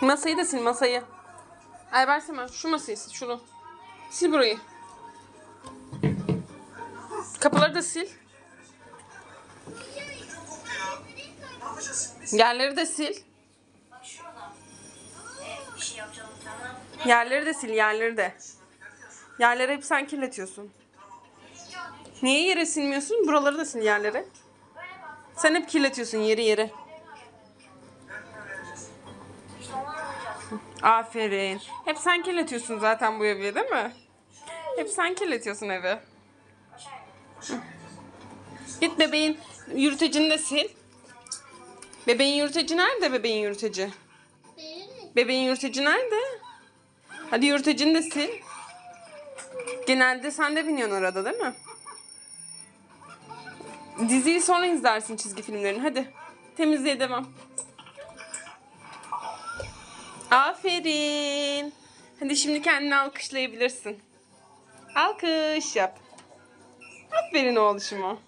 Masayı da sil masayı. Ay versene şu masayı sil şunu. Sil burayı. Kapıları da sil. Yerleri de sil. Yerleri de sil yerleri de. Yerleri hep sen kirletiyorsun. Niye yere silmiyorsun? Buraları da sil yerleri. Sen hep kirletiyorsun yeri yeri. Aferin. Hep sen kirletiyorsun zaten bu evi değil mi? Hep sen kirletiyorsun evi. Git bebeğin yürütecini de sil. Bebeğin yürüteci nerede bebeğin yürüteci? Bebeğin yürüteci nerede? Hadi yürütecini de sil. Genelde sen de biniyorsun arada değil mi? Diziyi sonra izlersin çizgi filmlerini. Hadi temizliğe devam. Aferin. Hadi şimdi kendini alkışlayabilirsin. Alkış yap. Aferin oğluşuma.